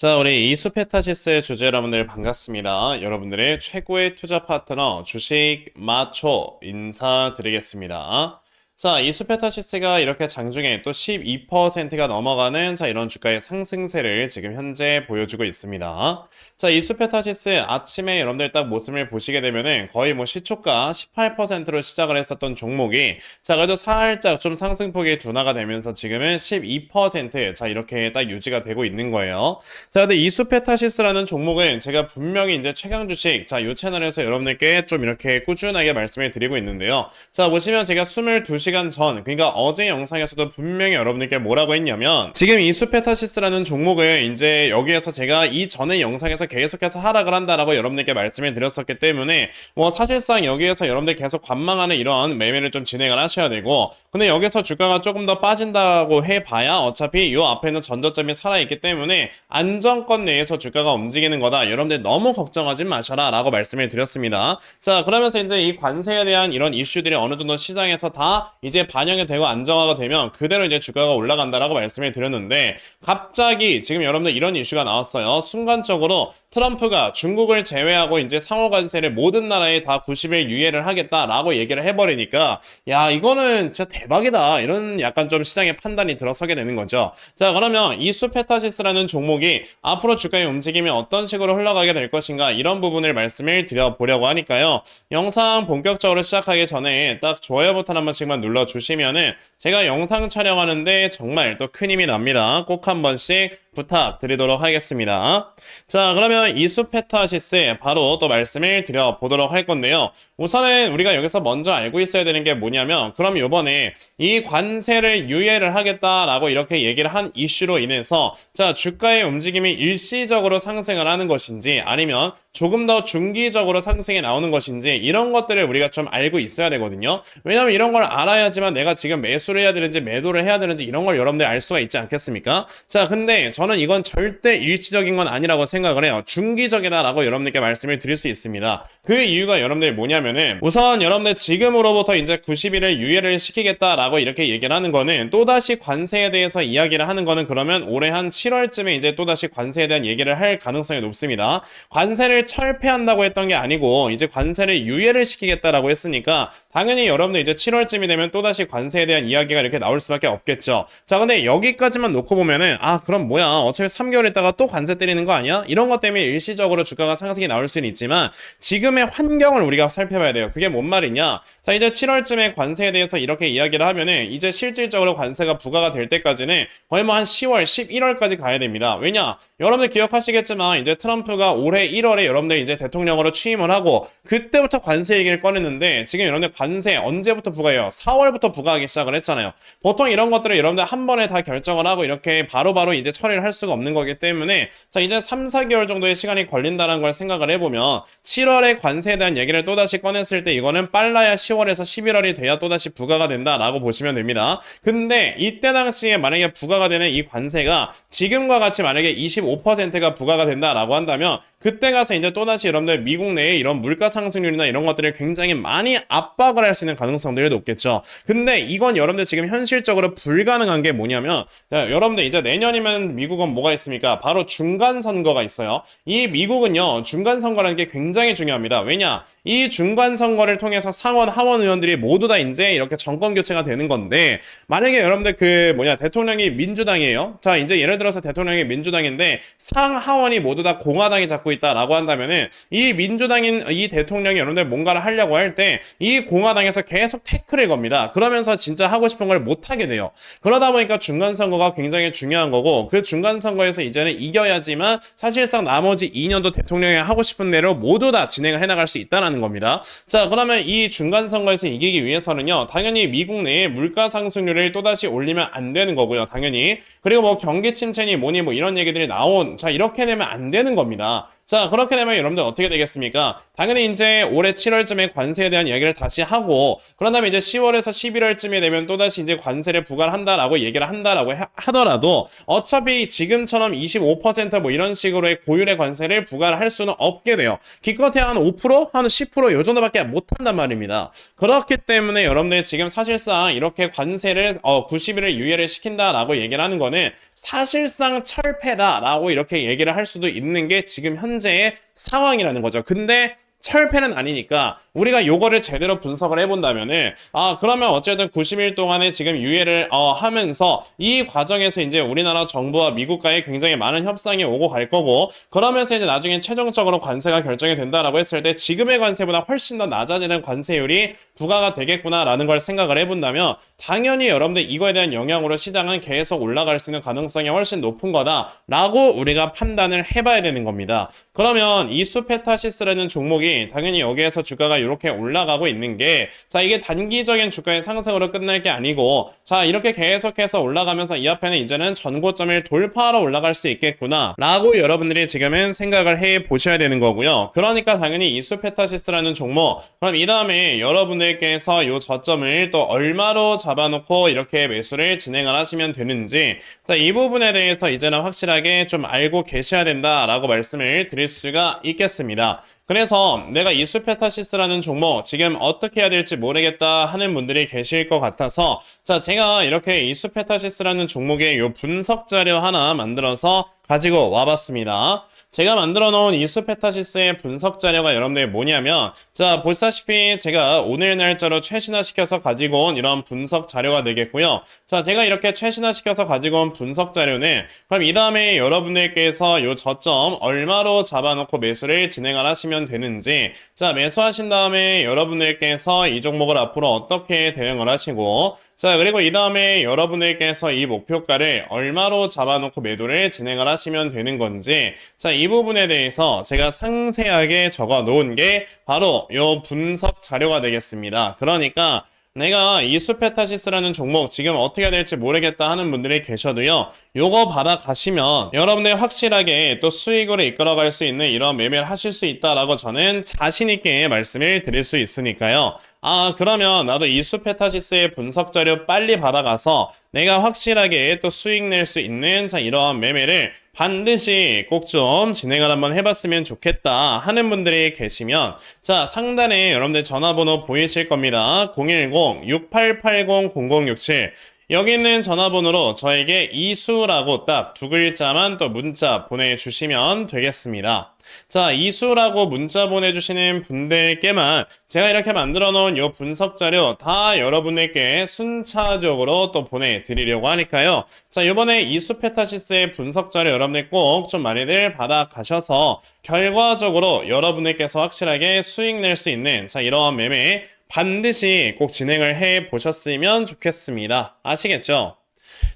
자, 우리 이수페타시스의 주주 여러분들 반갑습니다. 여러분들의 최고의 투자 파트너 주식 마초 인사드리겠습니다. 자, 이 수페타시스가 이렇게 장중에 또 12%가 넘어가는 자, 이런 주가의 상승세를 지금 현재 보여주고 있습니다. 자, 이 수페타시스 아침에 여러분들 딱 모습을 보시게 되면은 거의 뭐 시초가 18%로 시작을 했었던 종목이 자, 그래도 살짝 좀 상승폭이 둔화가 되면서 지금은 12% 자, 이렇게 딱 유지가 되고 있는 거예요. 자, 근데 이 수페타시스라는 종목은 제가 분명히 이제 최강 주식 자, 이 채널에서 여러분들께 좀 이렇게 꾸준하게 말씀을 드리고 있는데요. 자, 보시면 제가 22시 간 전, 그러니까 어제 영상에서도 분명히 여러분들께 뭐라고 했냐면 지금 이 수페타시스라는 종목을 이제 여기에서 제가 이 전에 영상에서 계속해서 하락을 한다라고 여러분들께 말씀을 드렸었기 때문에 뭐 사실상 여기에서 여러분들 계속 관망하는 이런 매매를 좀 진행을 하셔야 되고 근데 여기서 주가가 조금 더 빠진다고 해봐야 어차피 요 앞에는 전저점이 살아있기 때문에 안정권 내에서 주가가 움직이는 거다. 여러분들 너무 걱정하지 마셔라 라고 말씀을 드렸습니다. 자 그러면서 이제 이 관세에 대한 이런 이슈들이 어느 정도 시장에서 다 이제 반영이 되고 안정화가 되면 그대로 이제 주가가 올라간다라고 말씀을 드렸는데 갑자기 지금 여러분들 이런 이슈가 나왔어요. 순간적으로 트럼프가 중국을 제외하고 이제 상호 관세를 모든 나라에 다 90일 유예를 하겠다라고 얘기를 해버리니까 야 이거는 진짜 대박이다 이런 약간 좀 시장의 판단이 들어서게 되는 거죠. 자 그러면 이 수페타시스라는 종목이 앞으로 주가의 움직임이 어떤 식으로 흘러가게 될 것인가 이런 부분을 말씀을 드려보려고 하니까요. 영상 본격적으로 시작하기 전에 딱 좋아요 버튼 한 번씩만 눌러주시면은 제가 영상 촬영하는데 정말 또 큰 힘이 납니다. 꼭 한 번씩 부탁드리도록 하겠습니다. 자, 그러면 이수페타시스 바로 또 말씀을 드려보도록 할 건데요. 우선은 우리가 여기서 먼저 알고 있어야 되는 게 뭐냐면, 그럼 요번에 이 관세를 유예를 하겠다라고 이렇게 얘기를 한 이슈로 인해서, 자, 주가의 움직임이 일시적으로 상승을 하는 것인지, 아니면 조금 더 중기적으로 상승이 나오는 것인지, 이런 것들을 우리가 좀 알고 있어야 되거든요. 왜냐면 이런 걸 알아야지만 내가 지금 매수를 해야 되는지, 매도를 해야 되는지, 이런 걸 여러분들 알 수가 있지 않겠습니까? 자, 근데 저는 이건 절대 일시적인 건 아니라고 생각을 해요. 중기적이다라고 여러분들께 말씀을 드릴 수 있습니다. 그 이유가 여러분들 뭐냐면은 우선 여러분들 지금으로부터 이제 90일을 유예를 시키겠다라고 이렇게 얘기를 하는 거는 또다시 관세에 대해서 이야기를 하는 거는 그러면 올해 한 7월쯤에 이제 또다시 관세에 대한 얘기를 할 가능성이 높습니다. 관세를 철폐한다고 했던 게 아니고 이제 관세를 유예를 시키겠다라고 했으니까 당연히 여러분들 이제 7월쯤이 되면 또다시 관세에 대한 이야기가 이렇게 나올 수밖에 없겠죠. 자, 근데 여기까지만 놓고 보면은 아, 그럼 뭐야. 어차피 3개월 있다가 또 관세 때리는 거 아니야? 이런 것 때문에 일시적으로 주가가 상승이 나올 수는 있지만 지금의 환경을 우리가 살펴봐야 돼요. 그게 뭔 말이냐? 자, 이제 7월쯤에 관세에 대해서 이렇게 이야기를 하면은 이제 실질적으로 관세가 부과가 될 때까지는 거의 뭐 한 10월, 11월까지 가야 됩니다. 왜냐? 여러분들 기억하시겠지만 이제 트럼프가 올해 1월에 여러분들 이제 대통령으로 취임을 하고 그때부터 관세 얘기를 꺼냈는데 지금 여러분들 관세 언제부터 부과해요? 4월부터 부과하기 시작을 했잖아요. 보통 이런 것들을 여러분들 한 번에 다 결정을 하고 이렇게 바로바로 바로 이제 처리를 할 수가 없는 거기 때문에 자 이제 3, 4개월 정도의 시간이 걸린다는 걸 생각을 해보면 7월에 관세에 대한 얘기를 또다시 꺼냈을 때 이거는 빨라야 10월에서 11월이 돼야 또다시 부과가 된다라고 보시면 됩니다. 근데 이때 당시에 만약에 부과가 되는 이 관세가 지금과 같이 만약에 25%가 부과가 된다라고 한다면 그때 가서 이제 또다시 여러분들 미국 내에 이런 물가 상승률이나 이런 것들을 굉장히 많이 압박을 할 수 있는 가능성들이 높겠죠. 근데 이건 여러분들 지금 현실적으로 불가능한 게 뭐냐면 자, 여러분들 이제 내년이면 미국은 뭐가 있습니까? 바로 중간 선거가 있어요. 이 미국은요 중간 선거라는 게 굉장히 중요합니다. 왜냐? 이 중간 선거를 통해서 상원 하원 의원들이 모두 다 이제 이렇게 정권 교체가 되는 건데 만약에 여러분들 그 뭐냐 대통령이 민주당이에요. 자 이제 예를 들어서 대통령이 민주당인데 상하원이 모두 다 공화당이 잡고 있다라고 한다면은 이 민주당인 이 대통령이 여러분들 뭔가를 하려고 할 때 이 공화당에서 계속 태클을 겁니다. 그러면서 진짜 하고 싶은 걸 못 하게 돼요. 그러다 보니까 중간 선거가 굉장히 중요한 거고 그 중간 선거에서 이제는 이겨야지만 사실상 나머지 2년도 대통령이 하고 싶은 대로 모두 다 진행을 해나갈 수 있다라는 겁니다. 자 그러면 이 중간 선거에서 이기기 위해서는요 당연히 미국 내에 물가 상승률을 또다시 올리면 안 되는 거고요 당연히 그리고 뭐 경기 침체니 뭐니 뭐 이런 얘기들이 나온 자 이렇게 되면 안 되는 겁니다. 자, 그렇게 되면 여러분들 어떻게 되겠습니까? 당연히 이제 올해 7월쯤에 관세에 대한 이야기를 다시 하고, 그런 다음에 이제 10월에서 11월쯤에 되면 또다시 이제 관세를 부과를 한다라고 얘기를 한다라고 하, 하더라도, 어차피 지금처럼 25%뭐 이런 식으로의 고율의 관세를 부과를 할 수는 없게 돼요. 기껏해야 한 5%? 한 10%요 정도밖에 못 한단 말입니다. 그렇기 때문에 여러분들 지금 사실상 이렇게 관세를, 어, 90일을 유예를 시킨다라고 얘기를 하는 거는 사실상 철폐다라고 이렇게 얘기를 할 수도 있는 게 지금 현재의 상황이라는 거죠. 근데 철폐는 아니니까 우리가 요거를 제대로 분석을 해본다면은 아 그러면 어쨌든 90일 동안에 지금 유예를 어, 하면서 이 과정에서 이제 우리나라 정부와 미국과의 굉장히 많은 협상이 오고 갈 거고 그러면서 이제 나중에 최종적으로 관세가 결정이 된다라고 했을 때 지금의 관세보다 훨씬 더 낮아지는 관세율이 부과가 되겠구나라는 걸 생각을 해본다면 당연히 여러분들 이거에 대한 영향으로 시장은 계속 올라갈 수 있는 가능성이 훨씬 높은 거다라고 우리가 판단을 해봐야 되는 겁니다. 그러면 이 수페타시스라는 종목 이 당연히 여기에서 주가가 이렇게 올라가고 있는 게 자 이게 단기적인 주가의 상승으로 끝날 게 아니고 자 이렇게 계속해서 올라가면서 이 앞에는 이제는 전고점을 돌파하러 올라갈 수 있겠구나 라고 여러분들이 지금은 생각을 해 보셔야 되는 거고요. 그러니까 당연히 이 수페타시스라는 종목 그럼 이 다음에 여러분들께서 이 저점을 또 얼마로 잡아놓고 이렇게 매수를 진행을 하시면 되는지 자, 이 부분에 대해서 이제는 확실하게 좀 알고 계셔야 된다라고 말씀을 드릴 수가 있겠습니다. 그래서 내가 이 수페타시스라는 종목 지금 어떻게 해야 될지 모르겠다 하는 분들이 계실 것 같아서 자 제가 이렇게 이 수페타시스라는 종목의 요 분석 자료 하나 만들어서 가지고 와봤습니다. 제가 만들어 놓은 이 수페타시스의 분석 자료가 여러분들 뭐냐면 자 보시다시피 제가 오늘 날짜로 최신화 시켜서 가지고 온 이런 분석 자료가 되겠고요. 자 제가 이렇게 최신화 시켜서 가지고 온 분석 자료는 그럼 이 다음에 여러분들께서 요 저점 얼마로 잡아놓고 매수를 진행을 하시면 되는지 자 매수하신 다음에 여러분들께서 이 종목을 앞으로 어떻게 대응을 하시고 자, 그리고 이 다음에 여러분들께서 이 목표가를 얼마로 잡아놓고 매도를 진행을 하시면 되는 건지, 자, 이 부분에 대해서 제가 상세하게 적어 놓은 게 바로 요 분석 자료가 되겠습니다. 그러니까 내가 이 수페타시스라는 종목 지금 어떻게 해야 될지 모르겠다 하는 분들이 계셔도요. 요거 받아가시면 여러분들 확실하게 또 수익으로 이끌어갈 수 있는 이런 매매를 하실 수 있다라고 저는 자신 있게 말씀을 드릴 수 있으니까요. 아, 그러면 나도 이 수페타시스의 분석 자료 빨리 받아가서 내가 확실하게 또 수익 낼 수 있는 자, 이러한 매매를 반드시 꼭 좀 진행을 한번 해봤으면 좋겠다 하는 분들이 계시면 자 상단에 여러분들 전화번호 보이실 겁니다 010-6880-0067 여기 있는 전화번호로 저에게 이수라고 딱 두 글자만 또 문자 보내주시면 되겠습니다. 자, 이수라고 문자 보내주시는 분들께만 제가 이렇게 만들어 놓은 이 분석 자료 다 여러분에게 순차적으로 또 보내드리려고 하니까요. 자, 이번에 이수 페타시스의 분석 자료 여러분들 꼭 좀 많이들 받아 가셔서 결과적으로 여러분들께서 확실하게 수익 낼 수 있는 자, 이러한 매매 반드시 꼭 진행을 해 보셨으면 좋겠습니다. 아시겠죠?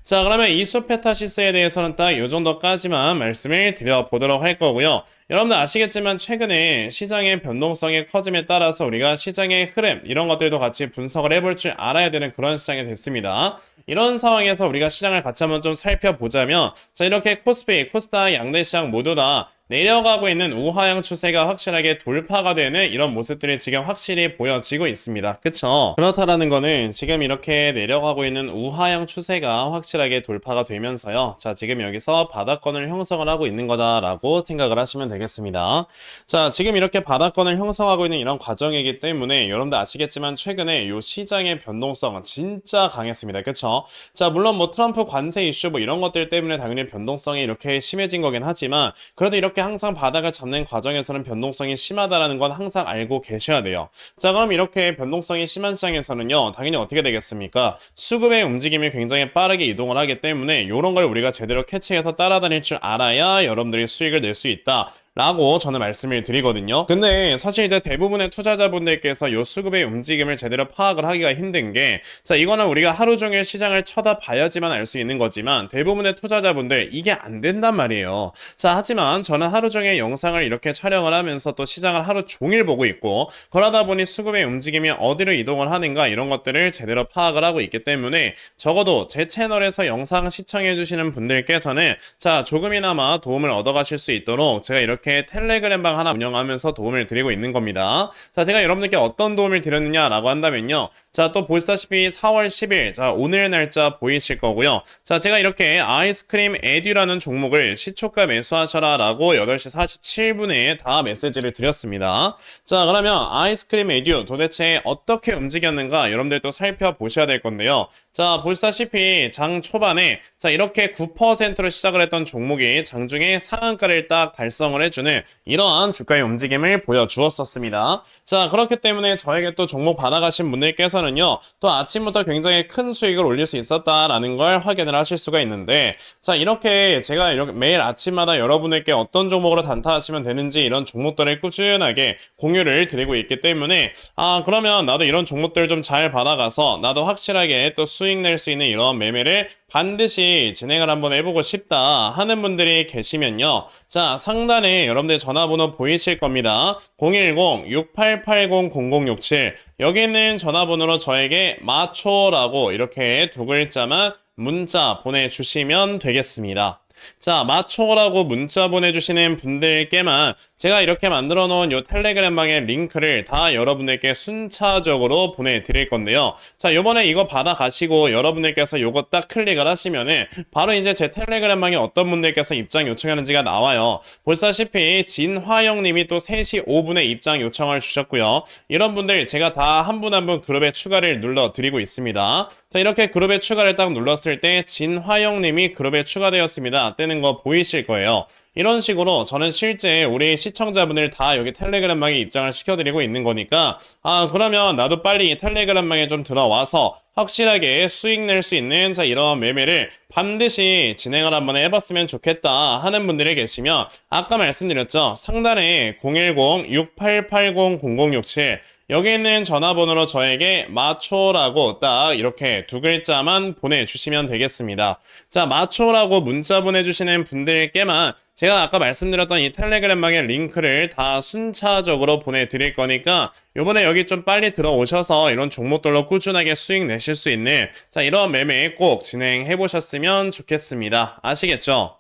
자, 그러면 이 수페타시스에 대해서는 딱이 정도까지만 말씀을 드려보도록 할 거고요. 여러분들 아시겠지만 최근에 시장의 변동성의 커짐에 따라서 우리가 시장의 흐름 이런 것들도 같이 분석을 해볼 줄 알아야 되는 그런 시장이 됐습니다. 이런 상황에서 우리가 시장을 같이 한번 좀 살펴보자면 자 이렇게 코스피, 코스닥, 양대 시장 모두 다 내려가고 있는 우하향 추세가 확실하게 돌파가 되는 이런 모습들이 지금 확실히 보여지고 있습니다. 그쵸? 그렇다라는 거는 지금 이렇게 내려가고 있는 우하향 추세가 확실하게 돌파가 되면서요. 자, 지금 여기서 바닥권을 형성을 하고 있는 거다라고 생각을 하시면 되겠습니다. 자, 지금 이렇게 바닥권을 형성하고 있는 이런 과정이기 때문에 여러분들 아시겠지만 최근에 이 시장의 변동성은 진짜 강했습니다. 그쵸? 자, 물론 뭐 트럼프 관세 이슈 뭐 이런 것들 때문에 당연히 변동성이 이렇게 심해진 거긴 하지만 그래도 이렇게 항상 바닥을 잡는 과정에서는 변동성이 심하다라는 건 항상 알고 계셔야 돼요. 자, 그럼 이렇게 변동성이 심한 시장에서는요, 당연히 어떻게 되겠습니까? 수급의 움직임이 굉장히 빠르게 이동을 하기 때문에 이런 걸 우리가 제대로 캐치해서 따라다닐 줄 알아야 여러분들이 수익을 낼 수 있다. 라고 저는 말씀을 드리거든요. 근데 사실 이제 대부분의 투자자분들께서 요 수급의 움직임을 제대로 파악을 하기가 힘든 게, 자, 이거는 우리가 하루 종일 시장을 쳐다봐야지만 알 수 있는 거지만, 대부분의 투자자분들 이게 안 된단 말이에요. 자, 하지만 저는 하루 종일 영상을 이렇게 촬영을 하면서 또 시장을 하루 종일 보고 있고, 그러다 보니 수급의 움직임이 어디로 이동을 하는가 이런 것들을 제대로 파악을 하고 있기 때문에, 적어도 제 채널에서 영상 시청해주시는 분들께서는, 자, 조금이나마 도움을 얻어가실 수 있도록 제가 이렇게 이렇게 텔레그램 방 하나 운영하면서 도움을 드리고 있는 겁니다. 자, 제가 여러분들께 어떤 도움을 드렸느냐라고 한다면요. 자, 또 보시다시피 4월 10일, 자, 오늘 날짜 보이실 거고요. 자, 제가 이렇게 아이스크림 에듀라는 종목을 시초가 매수하셔라 라고 8시 47분에 다 메시지를 드렸습니다. 자, 그러면 아이스크림 에듀 도대체 어떻게 움직였는가 여러분들 또 살펴보셔야 될 건데요. 자, 보시다시피 장 초반에 자, 이렇게 9%로 시작을 했던 종목이 장중에 상한가를 딱 달성을 해주 는 이러한 주가의 움직임을 보여주었었습니다. 자, 그렇기 때문에 저에게 또 종목 받아가신 분들께서는요, 또 아침부터 굉장히 큰 수익을 올릴 수 있었다라는 걸 확인을 하실 수가 있는데, 자, 이렇게 제가 이렇게 매일 아침마다 여러분에게 어떤 종목으로 단타하시면 되는지 이런 종목들을 꾸준하게 공유를 드리고 있기 때문에, 아, 그러면 나도 이런 종목들 좀 잘 받아가서 나도 확실하게 또 수익 낼 수 있는 이런 매매를 반드시 진행을 한번 해보고 싶다 하는 분들이 계시면요. 자, 상단에 여러분들 전화번호 보이실 겁니다. 010-6880-0067. 여기 있는 전화번호로 저에게 마초라고 이렇게 두 글자만 문자 보내주시면 되겠습니다. 자, 마초라고 문자 보내주시는 분들께만 제가 이렇게 만들어 놓은 요 텔레그램방의 링크를 다 여러분들께 순차적으로 보내드릴 건데요. 자, 요번에 이거 받아가시고 여러분들께서 요거 딱 클릭을 하시면은 바로 이제 제 텔레그램방에 어떤 분들께서 입장 요청하는지가 나와요. 보시다시피 진화영 님이 또 3시 5분에 입장 요청을 주셨고요. 이런 분들 제가 다 한 분 한 분 그룹에 추가를 눌러 드리고 있습니다. 자, 이렇게 그룹에 추가를 딱 눌렀을 때 진화영 님이 그룹에 추가되었습니다. 뜨는 거 보이실 거예요. 이런 식으로 저는 실제 우리 시청자분들 다 여기 텔레그램방에 입장을 시켜드리고 있는 거니까 아 그러면 나도 빨리 이 텔레그램방에 좀 들어와서 확실하게 수익 낼 수 있는 자 이런 매매를 반드시 진행을 한번 해봤으면 좋겠다 하는 분들이 계시면 아까 말씀드렸죠 상단에 010-6880-0067 여기 있는 전화번호로 저에게 마초라고 딱 이렇게 두 글자만 보내주시면 되겠습니다. 자, 마초라고 문자 보내주시는 분들께만 제가 아까 말씀드렸던 이 텔레그램방의 링크를 다 순차적으로 보내드릴 거니까 요번에 여기 좀 빨리 들어오셔서 이런 종목들로 꾸준하게 수익 내실 수 있는 자, 이런 매매 꼭 진행해 보셨으면 좋겠습니다. 아시겠죠?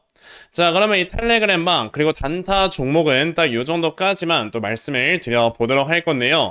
자, 그러면 이 텔레그램방 그리고 단타 종목은 딱요 정도까지만 또 말씀을 드려 보도록 할 건데요.